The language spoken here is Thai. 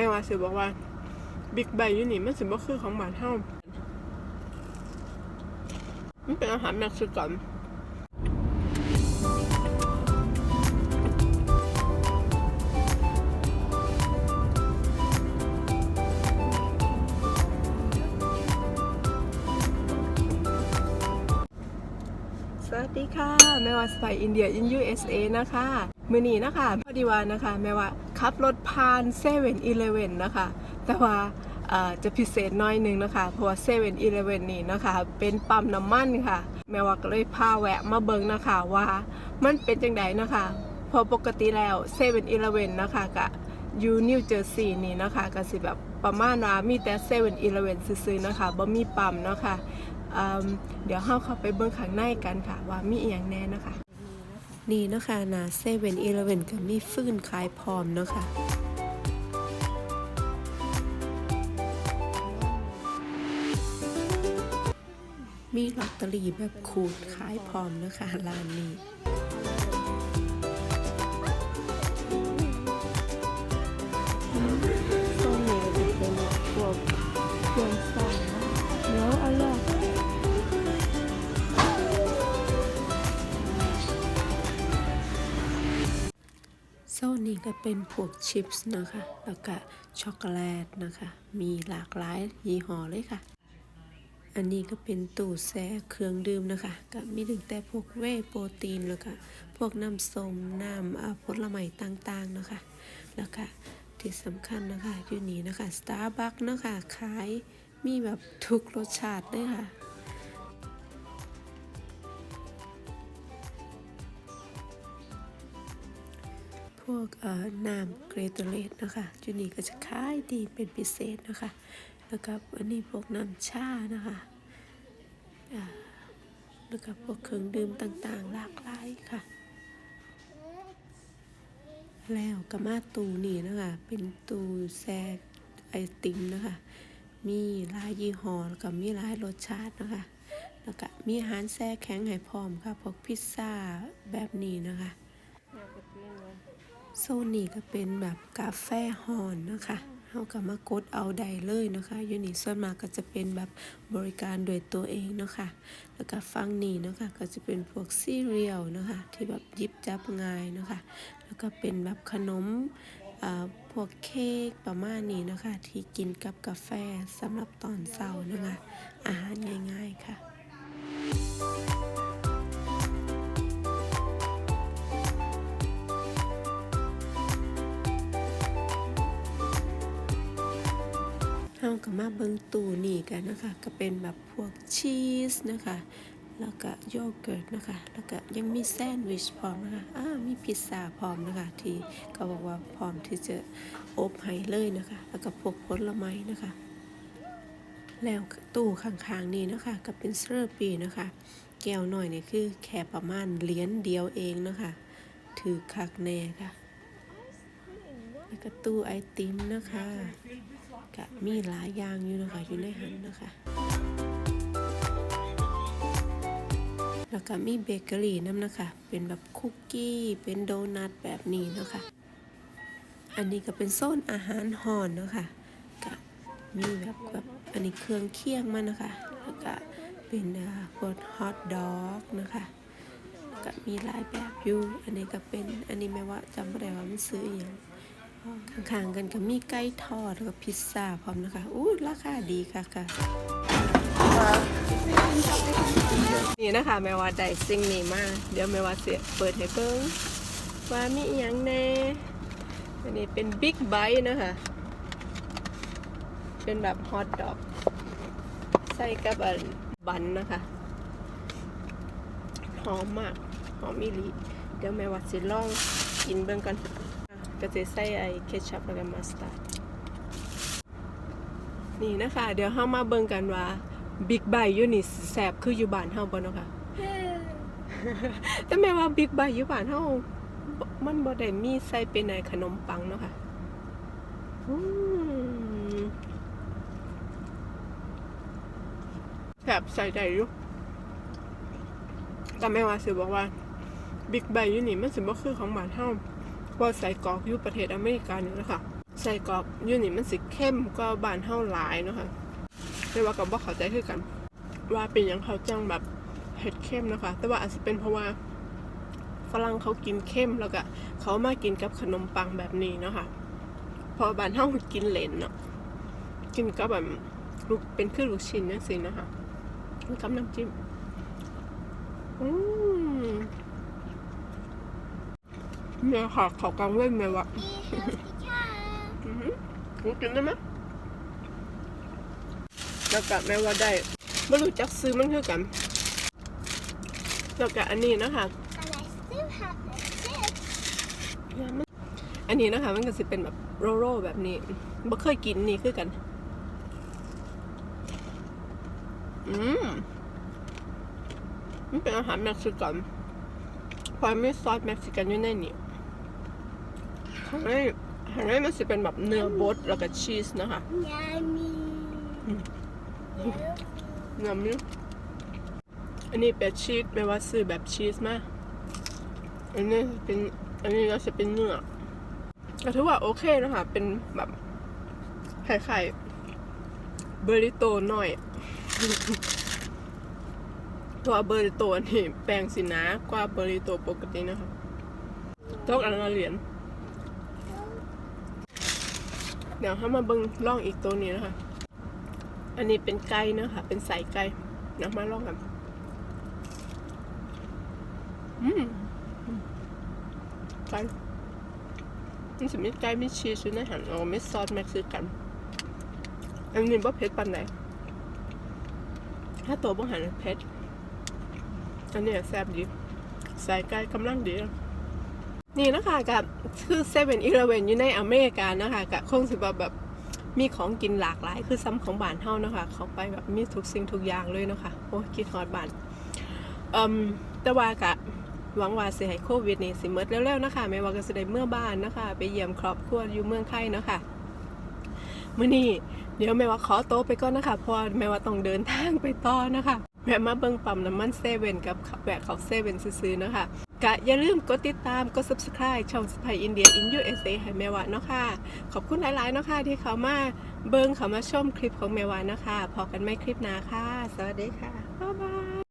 แม่ว่าสิบอกว่า บิ๊กไบอยู่นี่มันสิบ่คือของบ้านเฮามันเป็นอาหารเม็กซิกัน ค่ะ แม่ว่าสไปอินเดียอิน USA นะคะมือนี้นะคะพอดีว่านะคะ แม่ว่าขับรถผ่านเซเว่นอีเลเว่นนะคะ แต่ว่าจะพิเศษน้อยหนึงนะคะ เพราะว่าเซเว่นอีเลเว่นนี่นะคะ เป็นปั๊มน้ำมันค่ะ แม่ว่าก็เลยพาแวะมาเบิงนะคะว่ามันเป็นจังไดนะคะเพอปกติแล้วเซเว่นอีเลเว่นนะคะกะยูนิวเจอร์ซีย์นี่นะคะก็สิแบบประมาณว่ามีแต่เซเว่นอีเลเว่นซื้อๆนะคะบ่มีปั๊มเนาะค่ะ เดี๋ยวเราเข้าไปเบิ้งข้างในกันค่ะ ว่ามีอีหยังแน่นะคะ นี่เนาะคะนะเซเว่นอีเลเวนก็มีฟื้นคลายพร้อมเนาะค่ะมีลอตเตอรี่แบบขูดขายพร้อมเนาะคะร้านนี้ นี้ก็เป็นพวกชิปส์นะคะ แล้วก็ช็อกโกแลตนะคะ มีหลากหลายยี่ห้อเลยค่ะ อันนี้ก็เป็นตู้แช่เครื่องดื่มนะคะ ก็มีถึงแต่พวกเวโปรตีนแล้วก็พวกน้ำส้มน้ำผลไม้ต่างๆนะคะ แล้วก็ที่สำคัญนะคะอยู่นี่นะคะ Starbucks นะคะขายมีแบบทุกรสชาติเลยค่ะ วกน้ำเกรเตเลตนะคะจุนี่ก็จะขายดีเป็นพิเศษนะคะแล้วก็อันนี้พวกน้ำชานะคะแล้วก็พวกเครื่องดื่มต่างๆ หลากหลายค่ะ แล้วก็มาตูนี่นะคะ เป็นตูแซกไอติมนะคะ มีหลายยี่ห้อแล้วก็มีหลายรสชาตินะคะ แล้วก็มีอาหารแซ่แข็งให้พร้อมค่ะ พวกพิซซ่าแบบนี้นะคะ โซนนี้ก็เป็นแบบกาแฟฮอนนะคะเขาก็มากดเอาใดเลยนะคะอยู่นี่ส่วนมากก็จะเป็นแบบบริการโดยตัวเองเนาะคะแล้วก็ฟังนี่เนาะคะก็จะเป็นพวกซีเรียลนะคะ ที่แบบยิบจับง่ายเนาะคะแล้วก็เป็นแบบขนมพวกเค้กประมาณนี้นะคะ ที่กินกับกาแฟสำหรับตอนเช้านะคะ อาหารง่ายๆค่ะ ก็มาเบิ่งตู้นี่กันนะคะก็เป็นแบบพวกชีสนะคะแล้วก็โยเกิร์ตนะคะ แล้วก็ยังมีแซนด์วิชพร้อมนะคะอ่ามีพิซซ่าพร้อมนะคะ ที่เขาบอกว่าพร้อมที่จะอบให้เลยนะคะ แล้วก็พวกผลไม้นะคะ แล้วตู้ข้างๆนี่นะคะก็เป็นเซอร์ปีนะคะ แก้วหน่อยเนี่ยคือแค่ประมาณเหรียญเดียวเองนะคะ ถือคักแน่ค่ะ แล้วก็ตู้ไอติมนะคะ ก็มีหลายอย่างอยู่นะคะอยู่ในหันนะคะแล้วก็มีเบเกอรี่น้ำนะคะ เป็นแบบคุกกี้ เป็นโดนัทแบบนี้นะคะ อันนี้ก็เป็นโซนอาหารห่อนเนาะคะก็มีแบบแบบอันนี้เครื่องเคียงมันนะคะ แล้วก็เป็นพวกฮอทดอกนะคะก็มีหลายแบบอยู่ อันนี้ก็เป็น อันนี้ไม่ว่าจำไม่ได้ว่ามันซื้ออย่าง ข้างๆกันก็มีไก่ทอดแล้วก็พิซซ่าพร้อมนะคะอู้ราคาดีค่ะค่ะ นี่นะคะแม่ว่าได้สิ่งนี้มาเดี๋ยวแม่ว่าเสียเปิดให้เบิ่งว่ามีอหยังแน่อันนี้เป็นบิ๊กไบต์นะคะ เป็นแบบฮอทดอก ใส่กับอันบันนะคะหอมมากหอมอีหลีเดี๋ยวแม่ว่าสิลองกินเบิ่งกัน ก็จะใส่ไอ้เคชัพแล้วก็มัสตาร์ดนี่นะคะ เดี๋ยวเฮามาเบิ่งกันว่าบิ๊กไบต์อยู่นี่แสบคืออยู่บ้านเฮาบ่เนาะค่ะแต่แม่ว่าบิ๊กไบต์อยู่บ้านเฮาบ่มันบ่ได้มีใส่เป็นในขนมปังเนาะค่ะอืมแสบใส่ได้อยู่แต่แม่ว่าสิบอกว่าบิ๊กไบต์อยู่นี่มันสิบ่คือของบ้านเฮา เพราใส่กรอกอยู่ประเทศอเมริกานี่นะคะใส่กรอกอยูนี่มันสิเข้มก็บานเท่าหลายเนาะค่ะแต่ว่ากับบ่เข้าใจคือกัน ว่าเป็นหยังเขาจังแบบเผ็ดเข้มนะคะ แต่ว่าอาจจะเป็นเพราะว่าฝรั่งเขากินเข้มแล้วก็เขามากินกับขนมปังแบบนี้เนาะค่ะพอบานเท่ากินเลนเนาะกินก็แบบลูกเป็นคือลูกชิ้นนั่นสินะคะกับน้ำจิ้มอืม เนี่ยค่ะเขากลางเว้นไหมวะอือหือหนูกินได้ไหมแล้วก็แม่ว่าได้ไม่รู้จักซื้อมันคือกันแล้วก็อันนี้นะคะอันนี้นะคะ มันก็จะเป็นแบบโรโรแบบนี้บ่เคยกินนี่คือกัน อืมมันเป็นอาหารเม็กซิกันเพราะมีซอสเม็กซิกันอยู่ในนี้ ข้างในข้างในมันจะเป็นแบบเนื้อบดแล้วก็ชีสนะคะเนื้อมิ้วอันนี้เป็นชีสไม่ว่าซื้อแบบชีสมาอันนี้เป็นอันนี้ก็จะเป็นเนื้อก็ถือว่าโอเคนะคะเป็นแบบไข่ๆเบอริโตหน่อยเพราะว่าเบอริโตอันนี้แปลงสินะกว่าเบอริโตปกตินะคะตกอันละเหรียญ เดี๋ยวถ้ามาเบิ้งล่องอีกตัวนี้นะคะ อันนี้เป็นไก่นะคะ เป็นสายไก่เดี๋ยวมาล่องกัน อืมไก่มันจะมีไก่มีชีสอยู่ในหันอ๋อมีซอสเม็กซิกัน อันนี้บ่เผ็ดปานไหนถ้าตัวบ่หันเผ็ดอันนี้แซ่บดีใส่ไก่กำลังดี นี่นะคะกับคือเซเว่นอีเลเวนอยู่ในอเมริกานะคะกับคงสิว่าแบบมีของกินหลากหลาย คือซ้ำของบ้านเฮานะคะเขาไปแบบมีทุกสิ่งทุกอย่างเลยนะคะโอ้คิดฮอดบ้านเอ่มแต่ว่ากะหวังว่าสิให้โควิดนี่สิหมดเร็วๆนะคะแม้ว่าก็สิได้เมื่อบ้านนะคะ ไปเยี่ยมครอบครัวอยู่เมืองไทยเนาะคะมื้อนี้เดี๋ยวแม่ว่าขอโตวไปก่อนนะคะเพราะแม่ว่าต้องเดินทางไปต่อนะคะแวะมาเบิ่งปั๊มน้ำมันเซเว่นกับแวะเขาเซเว่นซื้อๆนะคะ กะอย่าลืมกดติดตามกด subscribe ช่องสไปอินเดียอินยูเอสเอให้แม่ว่าเนาะค่ะ ขอบคุณหลาย ๆ เนาะค่ะ ที่เขามาเบิ่งเขามาชมคลิปของแม่วานนะคะพอกันไม่คลิปหน้าค่ะ สวัสดีค่ะ บ๊ายบาย